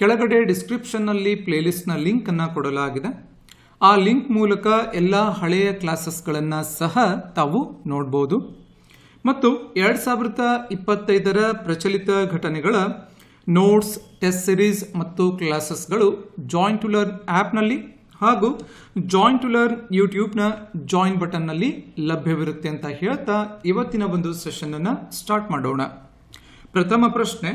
ಕೆಳಗಡೆ ಡಿಸ್ಕ್ರಿಪ್ಷನ್ನಲ್ಲಿ ಪ್ಲೇಲಿಸ್ಟ್ನ ಲಿಂಕನ್ನು ಕೊಡಲಾಗಿದೆ. ಆ ಲಿಂಕ್ ಮೂಲಕ ಎಲ್ಲ ಹಳೆಯ ಕ್ಲಾಸಸ್ಗಳನ್ನು ಸಹ ತಾವು ನೋಡ್ಬೋದು. ಮತ್ತು ಎರಡು ಸಾವಿರದ ಇಪ್ಪತ್ತೈದರ ಪ್ರಚಲಿತ ಘಟನೆಗಳ ನೋಟ್ಸ್ ಟೆಸ್ಟ್ ಸಿರೀಸ್ ಮತ್ತು ಕ್ಲಾಸಸ್ಗಳು ಜಾಯಿಂಟ್ ಟು ಲರ್ನ್ ಆ್ಯಪ್ನಲ್ಲಿ ಹಾಗೂ ಜಾಯಿಂಟ್ ಟು ಲರ್ನ್ ಯೂಟ್ಯೂಬ್ನ ಜಾಯಿನ್ ಬಟನ್ನಲ್ಲಿ ಲಭ್ಯವಿರುತ್ತೆ ಅಂತ ಹೇಳ್ತಾ ಇವತ್ತಿನ ಒಂದು ಸೆಷನನ್ನು ಸ್ಟಾರ್ಟ್ ಮಾಡೋಣ. ಪ್ರಥಮ ಪ್ರಶ್ನೆ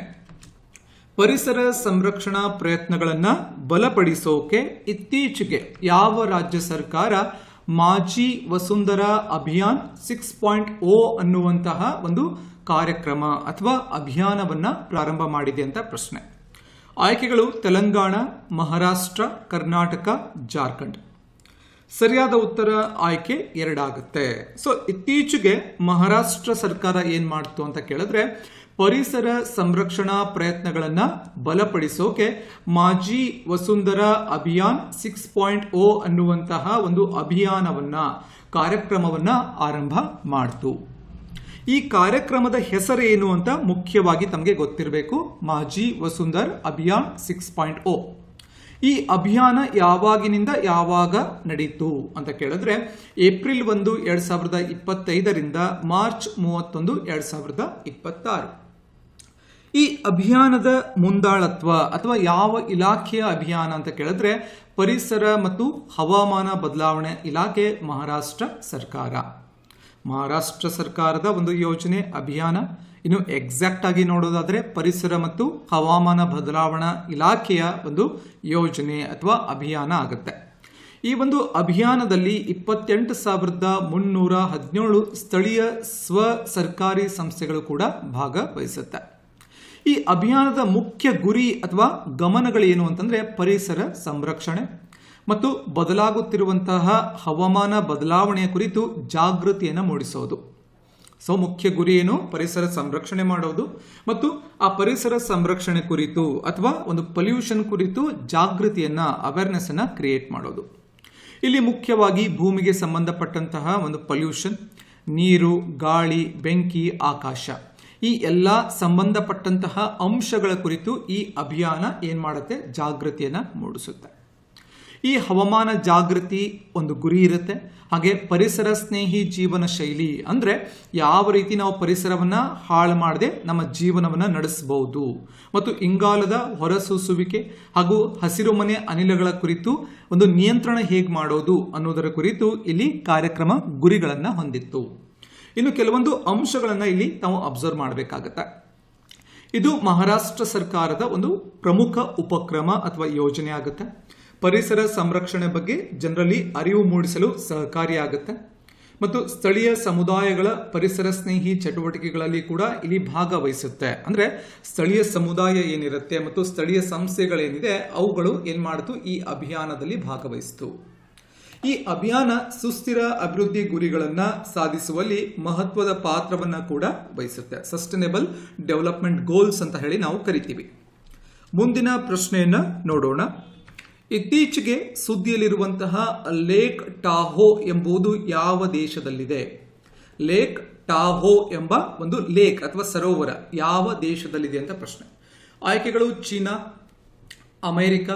ಪರಿಸರ ಸಂರಕ್ಷಣಾ ಪ್ರಯತ್ನಗಳನ್ನು ಬಲಪಡಿಸೋಕೆ ಇತ್ತೀಚೆಗೆ ಯಾವ ರಾಜ್ಯ ಸರ್ಕಾರ Majhi Vasundhara Abhiyan six point O ಅನ್ನುವಂತಹ ಒಂದು ಕಾರ್ಯಕ್ರಮ ಅಥವಾ ಅಭಿಯಾನವನ್ನ ಪ್ರಾರಂಭ ಮಾಡಿದೆ ಅಂತ ಪ್ರಶ್ನೆ. ಆಯ್ಕೆಗಳು ತೆಲಂಗಾಣ, ಮಹಾರಾಷ್ಟ್ರ, ಕರ್ನಾಟಕ, ಜಾರ್ಖಂಡ್. ಸರಿಯಾದ ಉತ್ತರ ಆಯ್ಕೆ ಎರಡಾಗುತ್ತೆ. ಸೊ ಇತ್ತೀಚೆಗೆ ಮಹಾರಾಷ್ಟ್ರ ಸರ್ಕಾರ ಏನು ಮಾಡ್ತು ಅಂತ ಕೇಳಿದ್ರೆ ಪರಿಸರ ಸಂರಕ್ಷಣಾ ಪ್ರಯತ್ನಗಳನ್ನು ಬಲಪಡಿಸೋಕೆ Majhi Vasundhara Abhiyan six point O ಅನ್ನುವಂತಹ ಒಂದು ಅಭಿಯಾನವನ್ನ, ಕಾರ್ಯಕ್ರಮವನ್ನ ಆರಂಭ ಮಾಡ್ತು. ಈ ಕಾರ್ಯಕ್ರಮದ ಹೆಸರೇನು ಅಂತ ಮುಖ್ಯವಾಗಿ ತಮಗೆ ಗೊತ್ತಿರಬೇಕು. Majhi Vasundhara Abhiyan six point O. ಈ ಅಭಿಯಾನ ಯಾವಾಗಿನಿಂದ ಯಾವಾಗ ನಡೀತು ಅಂತ ಕೇಳಿದ್ರೆ, ಏಪ್ರಿಲ್ ಒಂದು ಎರಡು ಸಾವಿರದ ಇಪ್ಪತ್ತೈದರಿಂದ ಮಾರ್ಚ್ ಮೂವತ್ತೊಂದು ಎರಡ್ ಸಾವಿರದ ಇಪ್ಪತ್ತಾರು. ಈ ಅಭಿಯಾನದ ಮುಂದಾಳತ್ವ ಅಥವಾ ಯಾವ ಇಲಾಖೆಯ ಅಭಿಯಾನ ಅಂತ ಕೇಳಿದ್ರೆ ಪರಿಸರ ಮತ್ತು ಹವಾಮಾನ ಬದಲಾವಣೆ ಇಲಾಖೆ ಮಹಾರಾಷ್ಟ್ರ ಸರ್ಕಾರ. ಮಹಾರಾಷ್ಟ್ರ ಸರ್ಕಾರದ ಒಂದು ಯೋಜನೆ, ಅಭಿಯಾನ. ಇನ್ನು ಎಕ್ಸಾಕ್ಟ್ ಆಗಿ ನೋಡೋದಾದ್ರೆ ಪರಿಸರ ಮತ್ತು ಹವಾಮಾನ ಬದಲಾವಣಾ ಇಲಾಖೆಯ ಒಂದು ಯೋಜನೆ ಅಥವಾ ಅಭಿಯಾನ ಆಗುತ್ತೆ. ಈ ಒಂದು ಅಭಿಯಾನದಲ್ಲಿ ಇಪ್ಪತ್ತೆಂಟು ಸಾವಿರದ ಮುನ್ನೂರ ಹದಿನೇಳು ಸ್ಥಳೀಯ ಸ್ವ ಸರ್ಕಾರಿ ಸಂಸ್ಥೆಗಳು ಕೂಡ ಭಾಗವಹಿಸುತ್ತೆ. ಈ ಅಭಿಯಾನದ ಮುಖ್ಯ ಗುರಿ ಅಥವಾ ಗಮನಗಳು ಏನು ಅಂತಂದ್ರೆ ಪರಿಸರ ಸಂರಕ್ಷಣೆ ಮತ್ತು ಬದಲಾಗುತ್ತಿರುವಂತಹ ಹವಾಮಾನ ಬದಲಾವಣೆಯ ಕುರಿತು ಜಾಗೃತಿಯನ್ನು ಮೂಡಿಸೋದು. ಸೊ ಮುಖ್ಯ ಗುರಿ ಏನು? ಪರಿಸರ ಸಂರಕ್ಷಣೆ ಮಾಡೋದು ಮತ್ತು ಆ ಪರಿಸರ ಸಂರಕ್ಷಣೆ ಕುರಿತು ಅಥವಾ ಒಂದು ಪೊಲ್ಯೂಷನ್ ಕುರಿತು ಜಾಗೃತಿಯನ್ನ ಅವೇರ್ನೆಸ್ಸನ್ನು ಕ್ರಿಯೇಟ್ ಮಾಡೋದು. ಇಲ್ಲಿ ಮುಖ್ಯವಾಗಿ ಭೂಮಿಗೆ ಸಂಬಂಧಪಟ್ಟಂತಹ ಒಂದು ಪೊಲ್ಯೂಷನ್ ನೀರು, ಗಾಳಿ, ಬೆಂಕಿ, ಆಕಾಶ. ಈ ಎಲ್ಲ ಸಂಬಂಧಪಟ್ಟಂತಹ ಅಂಶಗಳ ಕುರಿತು ಈ ಅಭಿಯಾನ ಏನ್ ಮಾಡುತ್ತೆ? ಜಾಗೃತಿಯನ್ನು ಮೂಡಿಸುತ್ತೆ. ಈ ಹವಾಮಾನ ಜಾಗೃತಿ ಒಂದು ಗುರಿ ಇರುತ್ತೆ. ಹಾಗೆ ಪರಿಸರ ಸ್ನೇಹಿ ಜೀವನ ಶೈಲಿ ಅಂದ್ರೆ ಯಾವ ರೀತಿ ನಾವು ಪರಿಸರವನ್ನ ಹಾಳು ಮಾಡದೆ ನಮ್ಮ ಜೀವನವನ್ನ ನಡೆಸಬಹುದು ಮತ್ತು ಇಂಗಾಲದ ಹೊರಸೂಸುವಿಕೆ ಹಾಗೂ ಹಸಿರು ಮನೆ ಅನಿಲಗಳ ಕುರಿತು ಒಂದು ನಿಯಂತ್ರಣ ಹೇಗೆ ಮಾಡೋದು ಅನ್ನೋದರ ಕುರಿತು ಇಲ್ಲಿ ಕಾರ್ಯಕ್ರಮ ಗುರಿಗಳನ್ನು ಹೊಂದಿತ್ತು. ಇನ್ನು ಕೆಲವೊಂದು ಅಂಶಗಳನ್ನು ಇಲ್ಲಿ ನಾವು ಅಬ್ಸರ್ವ್ ಮಾಡಬೇಕಾಗತ್ತೆ. ಇದು ಮಹಾರಾಷ್ಟ್ರ ಸರ್ಕಾರದ ಒಂದು ಪ್ರಮುಖ ಉಪಕ್ರಮ ಅಥವಾ ಯೋಜನೆ ಆಗುತ್ತೆ. ಪರಿಸರ ಸಂರಕ್ಷಣೆ ಬಗ್ಗೆ ಜನರಲ್ಲಿ ಅರಿವು ಮೂಡಿಸಲು ಸಹಕಾರಿಯಾಗುತ್ತೆ ಮತ್ತು ಸ್ಥಳೀಯ ಸಮುದಾಯಗಳ ಪರಿಸರ ಸ್ನೇಹಿ ಚಟುವಟಿಕೆಗಳಲ್ಲಿ ಕೂಡ ಇಲ್ಲಿ ಭಾಗವಹಿಸುತ್ತೆ. ಅಂದ್ರೆ ಸ್ಥಳೀಯ ಸಮುದಾಯ ಏನಿರುತ್ತೆ ಮತ್ತು ಸ್ಥಳೀಯ ಸಂಸ್ಥೆಗಳೇನಿದೆ, ಅವುಗಳು ಏನು ಮಾಡಿತು ಈ ಅಭಿಯಾನದಲ್ಲಿ ಭಾಗವಹಿಸಿತು. ಈ ಅಭಿಯಾನ ಸುಸ್ಥಿರ ಅಭಿವೃದ್ಧಿ ಗುರಿಗಳನ್ನು ಸಾಧಿಸುವಲ್ಲಿ ಮಹತ್ವದ ಪಾತ್ರವನ್ನು ಕೂಡ ವಹಿಸುತ್ತೆ. ಸಸ್ಟೈನೇಬಲ್ ಡೆವಲಪ್ಮೆಂಟ್ ಗೋಲ್ಸ್ ಅಂತ ಹೇಳಿ ನಾವು ಕರಿತೀವಿ. ಮುಂದಿನ ಪ್ರಶ್ನೆಯನ್ನ ನೋಡೋಣ. ಇತ್ತೀಚೆಗೆ ಸುದ್ದಿಯಲ್ಲಿರುವಂತಹ ಲೇಕ್ ಟಾಹೋ ಎಂಬುದು ಯಾವ ದೇಶದಲ್ಲಿದೆ? ಲೇಕ್ ಟಾಹೋ ಎಂಬ ಒಂದು ಲೇಕ್ ಅಥವಾ ಸರೋವರ ಯಾವ ದೇಶದಲ್ಲಿದೆ ಅಂತ ಪ್ರಶ್ನೆ. ಆಯ್ಕೆಗಳು ಚೀನಾ, ಅಮೆರಿಕ,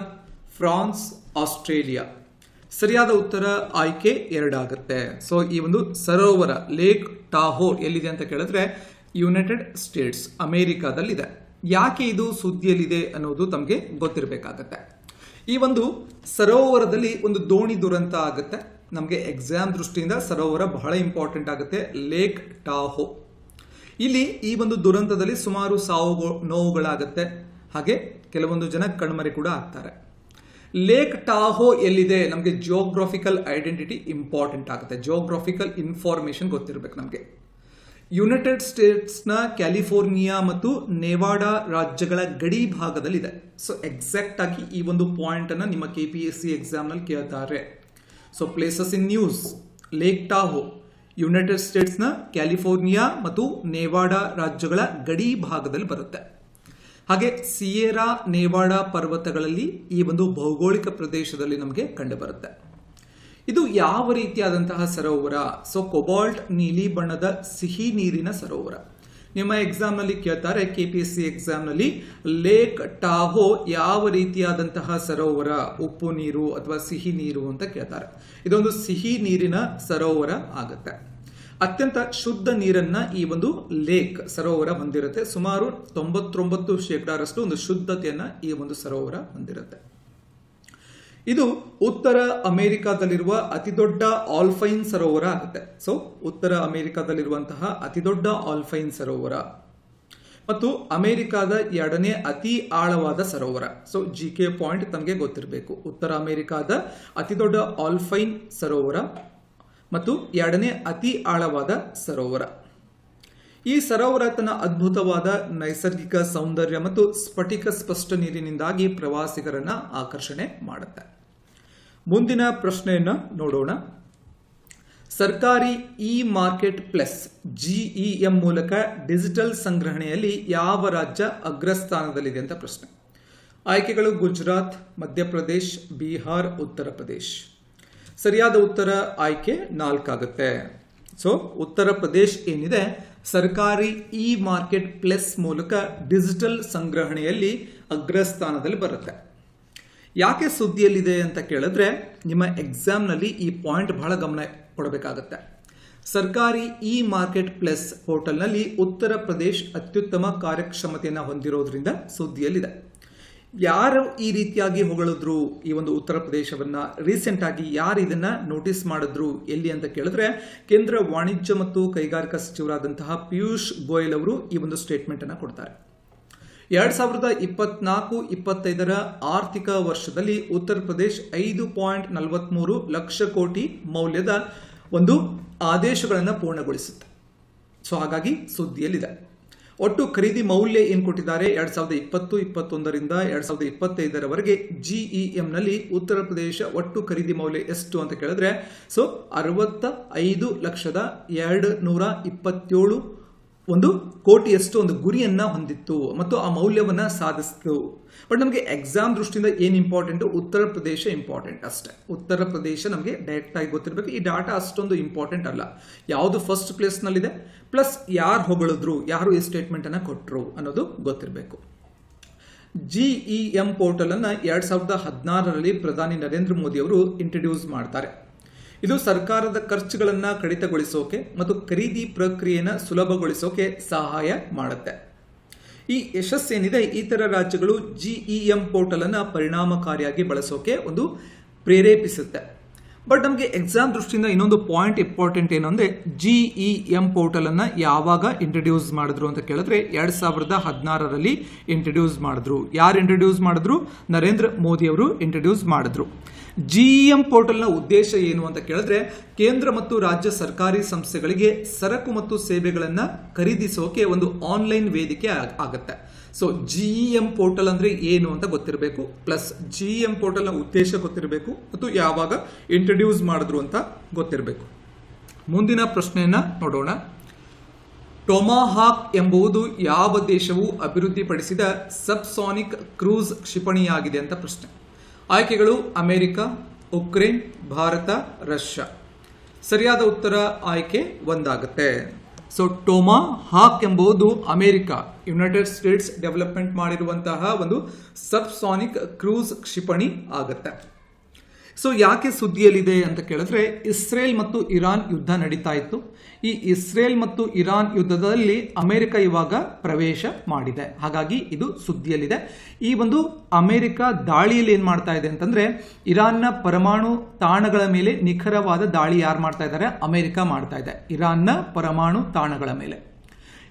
ಫ್ರಾನ್ಸ್, ಆಸ್ಟ್ರೇಲಿಯಾ. ಸರಿಯಾದ ಉತ್ತರ ಆಯ್ಕೆ ಎರಡಾಗುತ್ತೆ. ಸೊ ಈ ಒಂದು ಸರೋವರ ಲೇಕ್ ಟಾಹೋ ಎಲ್ಲಿದೆ ಅಂತ ಕೇಳಿದ್ರೆ ಯುನೈಟೆಡ್ ಸ್ಟೇಟ್ಸ್ ಅಮೇರಿಕಾದಲ್ಲಿದೆ. ಯಾಕೆ ಇದು ಸುದ್ದಿಯಲ್ಲಿದೆ ಅನ್ನೋದು ತಮಗೆ ಗೊತ್ತಿರಬೇಕಾಗತ್ತೆ. ಈ ಒಂದು ಸರೋವರದಲ್ಲಿ ಒಂದು ದೋಣಿ ದುರಂತ ಆಗುತ್ತೆ. ನಮಗೆ ಎಕ್ಸಾಮ್ ದೃಷ್ಟಿಯಿಂದ ಸರೋವರ ಬಹಳ ಇಂಪಾರ್ಟೆಂಟ್ ಆಗುತ್ತೆ ಲೇಕ್ ಟಾಹೋ ಇಲ್ಲಿ ಈ ಒಂದು ದುರಂತದಲ್ಲಿ ಸುಮಾರು ಸಾವು ನೋವುಗಳಾಗುತ್ತೆ. ಹಾಗೆ ಕೆಲವೊಂದು ಜನ ಕಣ್ಮರೆ ಕೂಡ ಆಗ್ತಾರೆ. ಲೇಕ್ ಟಾಹೋ ಎಲ್ಲಿದೆ? ನಮಗೆ ಜಿಯೋಗ್ರಫಿಕಲ್ ಐಡೆಂಟಿಟಿ ಇಂಪಾರ್ಟೆಂಟ್ ಆಗುತ್ತೆ. ಜಿಯೋಗ್ರಫಿಕಲ್ ಇನ್ಫಾರ್ಮೇಶನ್ ಗೊತ್ತಿರಬೇಕು ನಮಗೆ. ಯುನೈಟೆಡ್ ಸ್ಟೇಟ್ಸ್ನ ಕ್ಯಾಲಿಫೋರ್ನಿಯಾ ಮತ್ತು ನೆವಾಡಾ ರಾಜ್ಯಗಳ ಗಡಿ ಭಾಗದಲ್ಲಿದೆ. ಸೊ ಎಕ್ಸಾಕ್ಟ್ ಆಗಿ ಈ ಒಂದು ಪಾಯಿಂಟ್ ಅನ್ನ ನಿಮ್ಮ ಕೆ ಪಿ ಎಸ್ ಸಿ ಎಕ್ಸಾಮ್ನಲ್ಲಿ ಕೇಳ್ತಾರೆ. So places in news Lake Tahoe United ಸ್ಟೇಟ್ಸ್ನ ಕ್ಯಾಲಿಫೋರ್ನಿಯಾ ಮತ್ತು ನೆವಾಡಾ ರಾಜ್ಯಗಳ ಗಡಿ ಭಾಗದಲ್ಲಿ ಬರುತ್ತೆ. ಹಾಗೆ ಸಿಯೇರಾ ನೇವಾಡ ಪರ್ವತಗಳಲ್ಲಿ ಈ ಒಂದು ಭೌಗೋಳಿಕ ಪ್ರದೇಶದಲ್ಲಿ ನಮಗೆ ಕಂಡುಬರುತ್ತೆ. ಇದು ಯಾವ ರೀತಿಯಾದಂತಹ ಸರೋವರ? ಸೊ ಕೊಬಾಲ್ಟ್ ನೀಲಿ ಬಣ್ಣದ ಸಿಹಿ ನೀರಿನ ಸರೋವರ. ನಿಮ್ಮ ಎಕ್ಸಾಮ್ನಲ್ಲಿ ಕೇಳ್ತಾರೆ K P S C Lake Tahoe ಯಾವ ರೀತಿಯಾದಂತಹ ಸರೋವರ? ಉಪ್ಪು ನೀರು ಅಥವಾ ಸಿಹಿ ನೀರು ಅಂತ ಕೇಳ್ತಾರೆ. ಇದೊಂದು ಸಿಹಿ ನೀರಿನ ಸರೋವರ ಆಗುತ್ತೆ. ಅತ್ಯಂತ ಶುದ್ಧ ನೀರನ್ನ ಈ ಒಂದು ಲೇಕ್ ಸರೋವರ ಹೊಂದಿರುತ್ತೆ. ಸುಮಾರು ತೊಂಬತ್ತೊಂಬತ್ತು ಶೇಕಡಾರಷ್ಟು ಒಂದು ಶುದ್ಧತೆಯನ್ನ ಈ ಒಂದು ಸರೋವರ ಹೊಂದಿರುತ್ತೆ. ಇದು ಉತ್ತರ ಅಮೆರಿಕಾದಲ್ಲಿರುವ ಅತಿದೊಡ್ಡ ಆಲ್ಫೈನ್ ಸರೋವರ ಆಗುತ್ತೆ. ಸೊ ಉತ್ತರ ಅಮೆರಿಕಾದಲ್ಲಿರುವಂತಹ ಅತಿದೊಡ್ಡ ಆಲ್ಫೈನ್ ಸರೋವರ. ಮತ್ತು ಅಮೆರಿಕಾದ ಎರಡನೇ ಅತಿ ಆಳವಾದ ಸರೋವರ. ಸೊ ಜಿ ಕೆ ಪಾಯಿಂಟ್ ತಮಗೆ ಗೊತ್ತಿರಬೇಕು. ಉತ್ತರ ಅಮೆರಿಕಾದ ಅತಿದೊಡ್ಡ ಆಲ್ಫೈನ್ ಸರೋವರ ಮತ್ತು ಎರಡನೇ ಅತಿ ಆಳವಾದ ಸರೋವರ. ಈ ಸರೋವರ ತನ್ನ ಅದ್ಭುತವಾದ ನೈಸರ್ಗಿಕ ಸೌಂದರ್ಯ ಮತ್ತು ಸ್ಫಟಿಕ ಸ್ಪಷ್ಟ ನೀರಿನಿಂದಾಗಿ ಪ್ರವಾಸಿಗರನ್ನ ಆಕರ್ಷಣೆ ಮಾಡುತ್ತೆ. ಮುಂದಿನ ಪ್ರಶ್ನೆಯನ್ನು ನೋಡೋಣ. ಸರ್ಕಾರಿ ಇ ಮಾರ್ಕೆಟ್ ಪ್ಲಸ್ ಜಿಇಎಂ ಮೂಲಕ ಡಿಜಿಟಲ್ ಸಂಗ್ರಹಣೆಯಲ್ಲಿ ಯಾವ ರಾಜ್ಯ ಅಗ್ರಸ್ಥಾನದಲ್ಲಿದೆ ಅಂತ ಪ್ರಶ್ನೆ. ಆಯ್ಕೆಗಳು ಗುಜರಾತ್, ಮಧ್ಯಪ್ರದೇಶ್, ಬಿಹಾರ್, ಉತ್ತರ ಪ್ರದೇಶ್. ಸರಿಯಾದ ಉತ್ತರ ಆಯ್ಕೆ ನಾಲ್ಕಾಗುತ್ತೆ. ಸೊ ಉತ್ತರ ಪ್ರದೇಶ್ ಏನಿದೆ? ಸರ್ಕಾರಿ ಇ ಮಾರ್ಕೆಟ್ ಪ್ಲಸ್ ಮೂಲಕ ಡಿಜಿಟಲ್ ಸಂಗ್ರಹಣೆಯಲ್ಲಿ ಅಗ್ರಸ್ಥಾನದಲ್ಲಿ ಬರುತ್ತೆ. ಯಾಕೆ ಸುದ್ದಿಯಲ್ಲಿದೆ ಅಂತ ಕೇಳಿದ್ರೆ, ನಿಮ್ಮ ಎಕ್ಸಾಮ್ನಲ್ಲಿ ಈ ಪಾಯಿಂಟ್ ಬಹಳ ಗಮನ ಕೊಡಬೇಕಾಗತ್ತೆ. ಸರ್ಕಾರಿ ಇ ಮಾರ್ಕೆಟ್ ಪ್ಲಸ್ ಪೋರ್ಟಲ್ನಲ್ಲಿ ಉತ್ತರ ಪ್ರದೇಶ್ ಅತ್ಯುತ್ತಮ ಕಾರ್ಯಕ್ಷಮತೆಯನ್ನು ಹೊಂದಿರೋದ್ರಿಂದ ಸುದ್ದಿಯಲ್ಲಿದೆ. ಯಾರು ಈ ರೀತಿಯಾಗಿ ಹೊಗಳಿದ್ರು ಈ ಒಂದು ಉತ್ತರ ಪ್ರದೇಶವನ್ನ? ರೀಸೆಂಟ್ ಆಗಿ ಯಾರು ಇದನ್ನ ನೋಟಿಸ್ ಮಾಡಿದ್ರು? ಎಲ್ಲಿ ಅಂತ ಕೇಳಿದ್ರೆ, ಕೇಂದ್ರ ವಾಣಿಜ್ಯ ಮತ್ತು ಕೈಗಾರಿಕಾ ಸಚಿವರಾದಂತಹ ಪಿಯೂಷ್ ಗೋಯಲ್ ಅವರು ಈ ಒಂದು ಸ್ಟೇಟ್ಮೆಂಟ್ ಅನ್ನ ಕೊಡ್ತಾರೆ. ಎರಡ್ ಸಾವಿರದ ಇಪ್ಪತ್ನಾಲ್ಕು, ಇಪ್ಪತ್ತೈದರ ಆರ್ಥಿಕ ವರ್ಷದಲ್ಲಿ ಉತ್ತರ ಪ್ರದೇಶ್ ಐದು ಪಾಯಿಂಟ್ ನಲವತ್ಮೂರು ಲಕ್ಷ ಕೋಟಿ ಮೌಲ್ಯದ ಒಂದು ಆದೇಶಗಳನ್ನು ಪೂರ್ಣಗೊಳಿಸುತ್ತೆ. ಸೊ ಹಾಗಾಗಿ ಸುದ್ದಿಯಲ್ಲಿದೆ. ಒಟ್ಟು ಖರೀದಿ ಮೌಲ್ಯ ಏನು ಕೊಟ್ಟಿದ್ದಾರೆ? ಎರಡ್ ಸಾವಿರದ ಇಪ್ಪತ್ತು, ಇಪ್ಪತ್ತೊಂದರಿಂದ ಎರಡ್ ಸಾವಿರದ ಇಪ್ಪತ್ತೈದರವರೆಗೆ ಜಿಇಎಂನಲ್ಲಿ ಉತ್ತರ ಪ್ರದೇಶ ಒಟ್ಟು ಖರೀದಿ ಮೌಲ್ಯ ಎಷ್ಟು ಅಂತ ಕೇಳಿದ್ರೆ, ಸೊ ಅರವತ್ತ ಐದು ಲಕ್ಷದ ಎರಡು ನೂರ ಇಪ್ಪತ್ತೇಳು ಒಂದು ಕೋಟಿಯಷ್ಟು ಒಂದು ಗುರಿಯನ್ನ ಹೊಂದಿತ್ತು. ಮತ್ತು ಆ ಮೌಲ್ಯವನ್ನ ಸಾಧಿಸಿತು. ಬಟ್ ನಮಗೆ ಎಕ್ಸಾಮ್ ದೃಷ್ಟಿಯಿಂದ ಏನು ಇಂಪಾರ್ಟೆಂಟ್ ಉತ್ತರ ಪ್ರದೇಶ ಇಂಪಾರ್ಟೆಂಟ್ ಅಷ್ಟೇ. ಉತ್ತರ ಪ್ರದೇಶ ನಮಗೆ ಡೈರೆಕ್ಟ್ ಆಗಿ ಗೊತ್ತಿರಬೇಕು. ಈ ಡಾಟಾ ಅಷ್ಟೊಂದು ಇಂಪಾರ್ಟೆಂಟ್ ಅಲ್ಲ. ಯಾವುದು ಫಸ್ಟ್ ಪ್ಲೇಸ್ನಲ್ಲಿದೆ ಪ್ಲಸ್ ಯಾರು ಹೊಗಳಿದ್ರು? ಯಾರು ಈ ಸ್ಟೇಟ್ಮೆಂಟ್ ಅನ್ನ ಕೊಟ್ಟರು ಅನ್ನೋದು ಗೊತ್ತಿರಬೇಕು. ಜಿ ಜಿಇಎಂ ಪೋರ್ಟಲ್ ಅನ್ನು ಎರಡ್ ಸಾವಿರದ ಹದಿನಾರರಲ್ಲಿ ಪ್ರಧಾನಿ ನರೇಂದ್ರ ಮೋದಿ ಅವರು ಇಂಟ್ರಡ್ಯೂಸ್ ಮಾಡ್ತಾರೆ. ಇದು ಸರ್ಕಾರದ ಖರ್ಚುಗಳನ್ನು ಕಡಿತಗೊಳಿಸೋಕೆ ಮತ್ತು ಖರೀದಿ ಪ್ರಕ್ರಿಯೆನ ಸುಲಭಗೊಳಿಸೋಕೆ ಸಹಾಯ ಮಾಡುತ್ತೆ. ಈ ಯಶಸ್ಸೇನಿದೆ ಇತರ ರಾಜ್ಯಗಳು ಜಿಇಎಂ ಪೋರ್ಟಲ್ ಅನ್ನ ಪರಿಣಾಮಕಾರಿಯಾಗಿ ಬಳಸೋಕೆ ಒಂದು ಪ್ರೇರೇಪಿಸುತ್ತೆ. ಬಟ್ ನಮಗೆ ಎಕ್ಸಾಮ್ ದೃಷ್ಟಿಯಿಂದ ಇನ್ನೊಂದು ಪಾಯಿಂಟ್ ಇಂಪಾರ್ಟೆಂಟ್ ಏನು ಅಂದ್ರೆ ಜಿಇಎಂ ಪೋರ್ಟಲ್ ಅನ್ನ ಯಾವಾಗ ಇಂಟ್ರಡ್ಯೂಸ್ ಮಾಡಿದ್ರು ಅಂತ ಕೇಳಿದ್ರೆ ಎರಡ್ ಸಾವಿರದ ಹದಿನಾರರಲ್ಲಿ ಇಂಟ್ರಡ್ಯೂಸ್ ಮಾಡಿದ್ರು. ಯಾರು ಇಂಟ್ರಡ್ಯೂಸ್ ಮಾಡಿದ್ರು? ನರೇಂದ್ರ ಮೋದಿ ಅವರು ಇಂಟ್ರಡ್ಯೂಸ್ ಮಾಡಿದ್ರು. ಜಿಇಎಂ ಪೋರ್ಟಲ್ನ ಉದ್ದೇಶ ಏನು ಅಂತ ಕೇಳಿದ್ರೆ, ಕೇಂದ್ರ ಮತ್ತು ರಾಜ್ಯ ಸರ್ಕಾರಿ ಸಂಸ್ಥೆಗಳಿಗೆ ಸರಕು ಮತ್ತು ಸೇವೆಗಳನ್ನು ಖರೀದಿಸೋಕೆ ಒಂದು ಆನ್ಲೈನ್ ವೇದಿಕೆ ಆಗುತ್ತೆ. ಸೊ ಜಿ ಜಿಇಎಂ ಪೋರ್ಟಲ್ ಅಂದ್ರೆ ಏನು ಅಂತ ಗೊತ್ತಿರಬೇಕು, ಪ್ಲಸ್ ಜಿಇಎಂ ಪೋರ್ಟಲ್ನ ಉದ್ದೇಶ ಗೊತ್ತಿರಬೇಕು, ಮತ್ತು ಯಾವಾಗ ಇಂಟ್ರಡ್ಯೂಸ್ ಮಾಡಿದ್ರು ಅಂತ ಗೊತ್ತಿರಬೇಕು. ಮುಂದಿನ ಪ್ರಶ್ನೆಯನ್ನ ನೋಡೋಣ. ಟೊಮಾಹಾಕ್ ಎಂಬುದು ಯಾವ ದೇಶವು ಅಭಿವೃದ್ಧಿಪಡಿಸಿದ ಸಬ್ಸಾನಿಕ್ ಕ್ರೂಸ್ ಕ್ಷಿಪಣಿಯಾಗಿದೆ ಅಂತ ಪ್ರಶ್ನೆ. ಆಯ್ಕೆಗಳು ಅಮೆರಿಕ, ಉಕ್ರೇನ್, ಭಾರತ, ರಷ್ಯಾ. ಸರಿಯಾದ ಉತ್ತರ ಆಯ್ಕೆ ಒಂದಾಗುತ್ತೆ. ಸೊ ಟೋಮಾ ಹಾಕ್ ಎಂಬುದು ಅಮೆರಿಕ ಯುನೈಟೆಡ್ ಸ್ಟೇಟ್ಸ್ ಡೆವಲಪ್ಮೆಂಟ್ ಮಾಡಿರುವಂತಹ ಒಂದು ಸಬ್ಸಾನಿಕ್ ಕ್ರೂಸ್ ಕ್ಷಿಪಣಿ ಆಗುತ್ತೆ. ಸೊ ಯಾಕೆ ಸುದ್ದಿಯಲ್ಲಿದೆ ಅಂತ ಕೇಳಿದ್ರೆ, ಇಸ್ರೇಲ್ ಮತ್ತು ಇರಾನ್ ಯುದ್ಧ ನಡೀತಾ ಇತ್ತು. ಈ ಇಸ್ರೇಲ್ ಮತ್ತು ಇರಾನ್ ಯುದ್ಧದಲ್ಲಿ ಅಮೆರಿಕ ಇವಾಗ ಪ್ರವೇಶ ಮಾಡಿದೆ. ಹಾಗಾಗಿ ಇದು ಸುದ್ದಿಯಲ್ಲಿದೆ. ಈ ಒಂದು ಅಮೆರಿಕ ದಾಳಿಯಲ್ಲಿ ಏನು ಮಾಡ್ತಾ ಇದೆ ಅಂತಂದ್ರೆ, ಇರಾನ್ನ ಪರಮಾಣು ತಾಣಗಳ ಮೇಲೆ ನಿಖರವಾದ ದಾಳಿ ಯಾರು ಮಾಡ್ತಾ ಇದ್ದಾರೆ? ಅಮೆರಿಕ ಮಾಡ್ತಾ ಇದೆ. ಇರಾನ್ನ ಪರಮಾಣು ತಾಣಗಳ ಮೇಲೆ.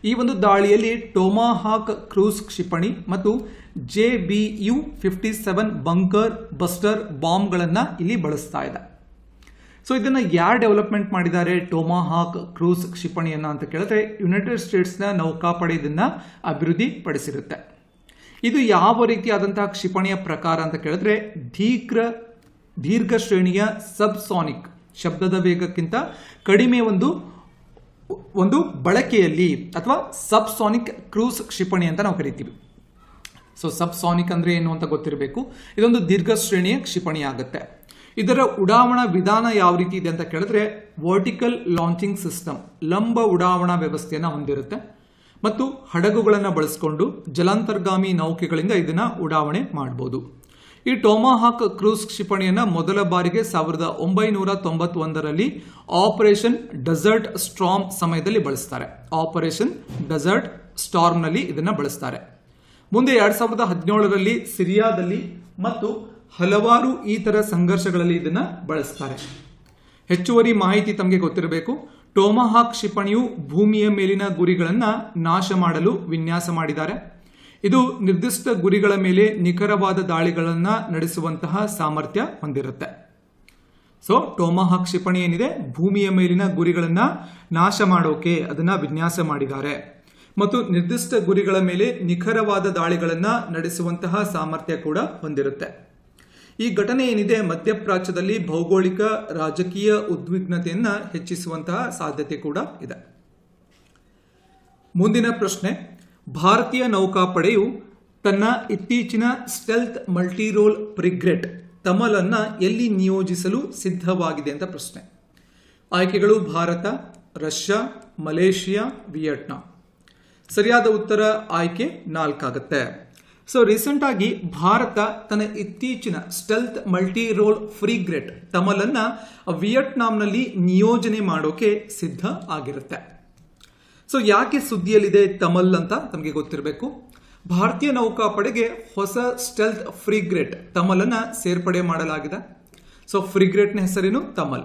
ಈ ಒಂದು ದಾಳಿಯಲ್ಲಿ ಟೋಮಾಹಾಕ್ ಕ್ರೂಸ್ ಕ್ಷಿಪಣಿ ಮತ್ತು G B U fifty seven bunker, buster ಬಾಂಬ್ಗಳನ್ನು ಇಲ್ಲಿ ಬಳಸ್ತಾ ಇದೆ. ಸೊ, ಇದನ್ನು ಯಾರು ಡೆವಲಪ್ಮೆಂಟ್ ಮಾಡಿದ್ದಾರೆ ಟೋಮಾಹಾಕ್ ಕ್ರೂಸ್ ಕ್ಷಿಪಣಿಯನ್ನು ಅಂತ ಕೇಳಿದ್ರೆ ಯುನೈಟೆಡ್ ಸ್ಟೇಟ್ಸ್ನ ನೌಕಾಪಡೆ ಇದನ್ನು ಅಭಿವೃದ್ಧಿ ಪಡಿಸಿರುತ್ತೆ ಇದು ಯಾವ ರೀತಿಯಾದಂತಹ ಕ್ಷಿಪಣಿಯ ಪ್ರಕಾರ ಅಂತ ಕೇಳಿದ್ರೆ ದೀರ್ಘ ದೀರ್ಘ ಶ್ರೇಣಿಯ ಸಬ್ಸಾನಿಕ್ ಶಬ್ದದ ವೇಗಕ್ಕಿಂತ ಕಡಿಮೆ ಒಂದು ಒಂದು ಬಳಕೆಯಲ್ಲಿ ಅಥವಾ ಸಬ್ಸಾನಿಕ್ ಕ್ರೂಸ್ ಕ್ಷಿಪಣಿ ಅಂತ ನಾವು ಕರಿತೀವಿ. ಸೊ ಸಬ್ಸಾನಿಕ್ ಅಂದ್ರೆ ಏನು ಅಂತ ಗೊತ್ತಿರಬೇಕು? ಇದೊಂದು ದೀರ್ಘ ಶ್ರೇಣಿಯ ಕ್ಷಿಪಣಿ ಆಗುತ್ತೆ. ಇದರ ಉಡಾವಣಾ ವಿಧಾನ ಯಾವ ರೀತಿ ಇದೆ ಅಂತ ಕೇಳಿದ್ರೆ ವರ್ಟಿಕಲ್ ಲಾಂಚಿಂಗ್ ಸಿಸ್ಟಮ್ ಲಂಬ ಉಡಾವಣಾ ವ್ಯವಸ್ಥೆಯನ್ನು ಹೊಂದಿರುತ್ತೆ. ಮತ್ತು ಹಡಗುಗಳನ್ನು ಬಳಸಿಕೊಂಡು ಜಲಾಂತರ್ಗಾಮಿ ನೌಕೆಗಳಿಂದ ಇದನ್ನು ಉಡಾವಣೆ ಮಾಡಬಹುದು ಈ ಟೋಮಾಹಾಕ್ ಕ್ರೂಸ್ ಕ್ಷಿಪಣಿಯನ್ನು ಮೊದಲ ಬಾರಿಗೆ ಸಾವಿರದ ಒಂಬೈನೂರ ತೊಂಬತ್ತೊಂದರಲ್ಲಿ ಆಪರೇಷನ್ ಡೆಸರ್ಟ್ ಸ್ಟ್ರಾಮ್ ಸಮಯದಲ್ಲಿ ಬಳಸ್ತಾರೆ. ಆಪರೇಷನ್ ಡೆಸರ್ಟ್ ಸ್ಟಾರ್ಮ್ನಲ್ಲಿ ಇದನ್ನ ಬಳಸ್ತಾರೆ. ಮುಂದೆ ಎರಡ್ ಸಾವಿರದ ಹದಿನೇಳರಲ್ಲಿ ಸಿರಿಯಾದಲ್ಲಿ ಮತ್ತು ಹಲವಾರು ಈ ಥರ ಸಂಘರ್ಷಗಳಲ್ಲಿ ಇದನ್ನ ಬಳಸ್ತಾರೆ. ಹೆಚ್ಚುವರಿ ಮಾಹಿತಿ ತಮಗೆ ಗೊತ್ತಿರಬೇಕು. ಟೋಮಾಹಾಕ್ ಕ್ಷಿಪಣಿಯು ಭೂಮಿಯ ಮೇಲಿನ ಗುರಿಗಳನ್ನು ನಾಶ ಮಾಡಲು ವಿನ್ಯಾಸ ಮಾಡಿದ್ದಾರೆ. ಇದು ನಿರ್ದಿಷ್ಟ ಗುರಿಗಳ ಮೇಲೆ ನಿಖರವಾದ ದಾಳಿಗಳನ್ನು ನಡೆಸುವಂತಹ ಸಾಮರ್ಥ್ಯ ಹೊಂದಿರುತ್ತೆ. ಸೊ ಟೋಮಾಹಾಕ್ ಕ್ಷಿಪಣಿ ಏನಿದೆ? ಭೂಮಿಯ ಮೇಲಿನ ಗುರಿಗಳನ್ನು ನಾಶ ಮಾಡೋಕೆ ಅದನ್ನ ವಿನ್ಯಾಸ ಮಾಡಿದ್ದಾರೆ. ಮತ್ತು ನಿರ್ದಿಷ್ಟ ಗುರಿಗಳ ಮೇಲೆ ನಿಖರವಾದ ದಾಳಿಗಳನ್ನು ನಡೆಸುವಂತಹ ಸಾಮರ್ಥ್ಯ ಕೂಡ ಹೊಂದಿರುತ್ತೆ. ಈ ಘಟನೆ ಏನಿದೆ? ಮಧ್ಯಪ್ರಾಚ್ಯದಲ್ಲಿ ಭೌಗೋಳಿಕ, ರಾಜಕೀಯ ಉದ್ವಿಗ್ನತೆಯನ್ನು ಹೆಚ್ಚಿಸುವಂತಹ ಸಾಧ್ಯತೆ ಕೂಡ ಇದೆ. ಮುಂದಿನ ಪ್ರಶ್ನೆ. ಭಾರತೀಯ ನೌಕಾಪಡೆಯು ತನ್ನ ಇತ್ತೀಚಿನ ಸ್ಟೆಲ್ತ್ ಮಲ್ಟಿರೋಲ್ ಪ್ರಿಗ್ರೆಟ್ ತಮಲನ್ನು ಎಲ್ಲಿ ನಿಯೋಜಿಸಲು ಸಿದ್ಧವಾಗಿದೆ ಅಂತ ಪ್ರಶ್ನೆ. ಆಯ್ಕೆಗಳು ಭಾರತ, ರಷ್ಯಾ, ಮಲೇಷಿಯಾ, ವಿಯೆಟ್ನಾಂ. ಸರಿಯಾದ ಉತ್ತರ ಆಯ್ಕೆ ನಾಲ್ಕಾಗುತ್ತೆ. ಸೊ ರೀಸೆಂಟ್ ಆಗಿ ಭಾರತ ತನ್ನ ಇತ್ತೀಚಿನ ಸ್ಟೆಲ್ತ್ ಮಲ್ಟಿ ರೋಲ್ ಫ್ರೀಗ್ರೆಟ್ ತಮಲನ್ನ ವಿಯೆಟ್ನಾಂನಲ್ಲಿ ನಿಯೋಜನೆ ಮಾಡೋಕೆ ಸಿದ್ಧ ಆಗಿರುತ್ತೆ. ಸೊ ಯಾಕೆ ಸುದ್ದಿಯಲ್ಲಿದೆ ತಮಲ್ ಅಂತ ನಮಗೆ ಗೊತ್ತಿರಬೇಕು? ಭಾರತೀಯ ನೌಕಾಪಡೆಗೆ ಹೊಸ ಸ್ಟೆಲ್ತ್ ಫ್ರಿಗ್ರೇಟ್ ತಮಲ್ ಅನ್ನ ಸೇರ್ಪಡೆ ಮಾಡಲಾಗಿದೆ. ಸೊ ಫ್ರಿಗ್ರೆಟ್ನ ಹೆಸರೇನು? ತಮಲ್.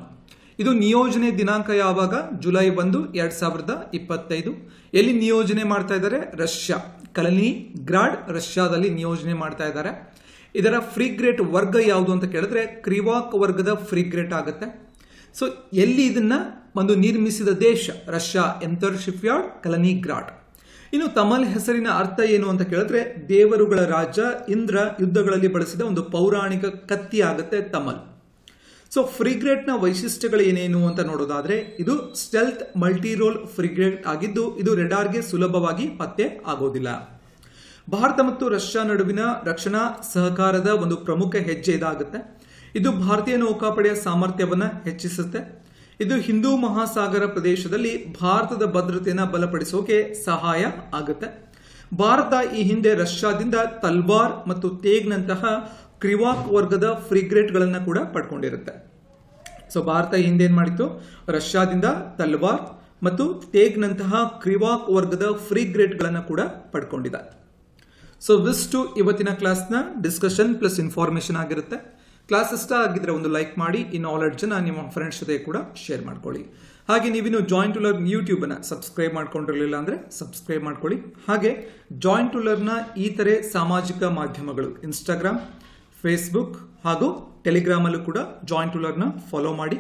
ಇದು ನಿಯೋಜನೆ ದಿನಾಂಕ ಯಾವಾಗ? ಜುಲೈ ಒಂದು, ಎರಡ್ ಸಾವಿರದ ಇಪ್ಪತ್ತೈದು. ಎಲ್ಲಿ ನಿಯೋಜನೆ ಮಾಡ್ತಾ ಇದ್ದಾರೆ? ರಷ್ಯಾ. ಕಲನಿ ಗ್ರಾಡ್ ರಷ್ಯಾದಲ್ಲಿ ನಿಯೋಜನೆ ಮಾಡ್ತಾ ಇದ್ದಾರೆ. ಇದರ ಫ್ರಿಗ್ರೇಟ್ ವರ್ಗ ಯಾವುದು ಅಂತ ಕೇಳಿದ್ರೆ, ಕ್ರಿವಾಕ್ ವರ್ಗದ ಫ್ರಿಗ್ರೇಟ್ ಆಗುತ್ತೆ. ಸೊ ಎಲ್ಲಿ ಇದನ್ನ ಒಂದು ನಿರ್ಮಿಸಿದ ದೇಶ? ರಷ್ಯಾ ಎಂತರ್ ಶಿಪ್ಯಾರ್ಡ್ ಕಲನಿ ಗ್ರಾಟ್ ಇನ್ನು ತಮಲ್ ಹೆಸರಿನ ಅರ್ಥ ಏನು ಅಂತ ಕೇಳಿದ್ರೆ, ದೇವರುಗಳ ರಾಜ ಇಂದ್ರ ಯುದ್ಧಗಳಲ್ಲಿ ಬಳಸಿದ ಒಂದು ಪೌರಾಣಿಕ ಕತ್ತಿ ಆಗುತ್ತೆ ತಮಲ್. ಸೊ ಫ್ರಿಗ್ರೇಟ್ನ ವೈಶಿಷ್ಟ್ಯಗಳು ಏನೇನು ಅಂತ ನೋಡೋದಾದ್ರೆ, ಇದು ಸ್ಟೆಲ್ತ್ ಮಲ್ಟಿರೋಲ್ ಫ್ರಿಗ್ರೇಟ್ ಆಗಿದ್ದು, ಇದು ರೆಡಾರ್ಗೆ ಸುಲಭವಾಗಿ ಪತ್ತೆ ಆಗೋದಿಲ್ಲ. ಭಾರತ ಮತ್ತು ರಷ್ಯಾ ನಡುವಿನ ರಕ್ಷಣಾ ಸಹಕಾರದ ಒಂದು ಪ್ರಮುಖ ಹೆಜ್ಜೆ ಇದಾಗುತ್ತೆ. ಇದು ಭಾರತೀಯ ನೌಕಾಪಡೆಯ ಸಾಮರ್ಥ್ಯವನ್ನು ಹೆಚ್ಚಿಸುತ್ತೆ. ಇದು ಹಿಂದೂ ಮಹಾಸಾಗರ ಪ್ರದೇಶದಲ್ಲಿ ಭಾರತದ ಭದ್ರತೆಯನ್ನು ಬಲಪಡಿಸೋಕೆ ಸಹಾಯ ಆಗುತ್ತೆ. ಭಾರತ ಈ ಹಿಂದೆ ರಷ್ಯಾದಿಂದ ತಲ್ವಾರ್ ಮತ್ತು ತೇಗ್ನಂತಹ ಕ್ರಿವಾಕ್ ವರ್ಗದ ಫ್ರಿಗ್ರೇಟ್ಗಳನ್ನು ಕೂಡ ಪಡ್ಕೊಂಡಿರುತ್ತೆ. ಸೊ, ಭಾರತ ಹಿಂದೆ ಏನು ಮಾಡಿತ್ತು? ರಷ್ಯಾದಿಂದ ತಲ್ವಾರ್ ಮತ್ತು ತೇಗ್ನಂತಹ ಕ್ರಿವಾಕ್ ವರ್ಗದ ಫ್ರಿಗ್ರೇಟ್ಗಳನ್ನು ಕೂಡ ಪಡ್ಕೊಂಡಿದೆ. ಸೊ ವಿಸ್ಟು ಇವತ್ತಿನ ಕ್ಲಾಸ್ನ ಡಿಸ್ಕಷನ್ ಪ್ಲಸ್ ಇನ್ಫಾರ್ಮೇಶನ್ ಆಗಿರುತ್ತೆ. ಕ್ಲಾಸ್ ಇಷ್ಟ ಆಗಿದ್ರೆ ಒಂದು ಲೈಕ್ ಮಾಡಿ ಈ ಜನ ನಿಮ್ಮ ಫ್ರೆಂಡ್ಸ್ ಜೊತೆ ಕೂಡ ಶೇರ್ ಮಾಡ್ಕೊಳ್ಳಿ. ಹಾಗೆ ನೀವಿನ್ನು ಜಾಯಿಂಟ್ ಟು ಲರ್ನ್ ಯೂಟ್ಯೂಬ್ ಅನ್ನ ಸಬ್ಸ್ಕ್ರೈಬ್ ಮಾಡ್ಕೊಂಡಿರಲಿಲ್ಲ ಅಂದ್ರೆ ಸಬ್ಸ್ಕ್ರೈಬ್ ಮಾಡ್ಕೊಳ್ಳಿ. ಹಾಗೆ ಜಾಯಿಂಟ್ ಟು ಲರ್ನ್ ಈ ತರ ಸಾಮಾಜಿಕ ಮಾಧ್ಯಮಗಳು ಇನ್ಸ್ಟಾಗ್ರಾಮ್ ಫೇಸ್ಬುಕ್ ಹಾಗೂ ಟೆಲಿಗ್ರಾಮಲ್ಲೂ ಕೂಡ ಜಾಯಿಂಟ್ ಲರ್ನ್ ಫಾಲೋ ಮಾಡಿ.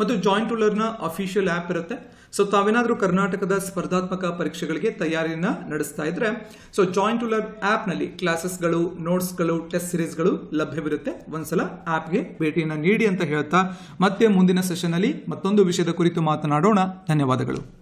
ಮತ್ತು ಜಾಯಿಂಟ್ ಲರ್ನ್ ಅಫಿಷಿಯಲ್ ಆ್ಯಪ್ ಇರುತ್ತೆ. ಸೊ ತಾವೇನಾದರೂ ಕರ್ನಾಟಕದ ಸ್ಪರ್ಧಾತ್ಮಕ ಪರೀಕ್ಷೆಗಳಿಗೆ ತಯಾರಿಯನ್ನ ನಡೆಸ್ತಾ ಇದ್ರೆ ಸೊ ಜಾಯಿಂಟ್ ಟು ಲರ್ನ್ ಆ್ಯಪ್ನಲ್ಲಿ ಕ್ಲಾಸಸ್ಗಳು ನೋಟ್ಸ್ಗಳು ಟೆಸ್ಟ್ ಸಿರೀಸ್ಗಳು ಲಭ್ಯವಿರುತ್ತೆ. ಒಂದ್ಸಲ ಆ್ಯಪ್ಗೆ ಭೇಟಿಯನ್ನು ನೀಡಿ ಅಂತ ಹೇಳ್ತಾ ಮತ್ತೆ ಮುಂದಿನ ಸೆಷನ್ ಅಲ್ಲಿ ಮತ್ತೊಂದು ವಿಷಯದ ಕುರಿತು ಮಾತನಾಡೋಣ. ಧನ್ಯವಾದಗಳು.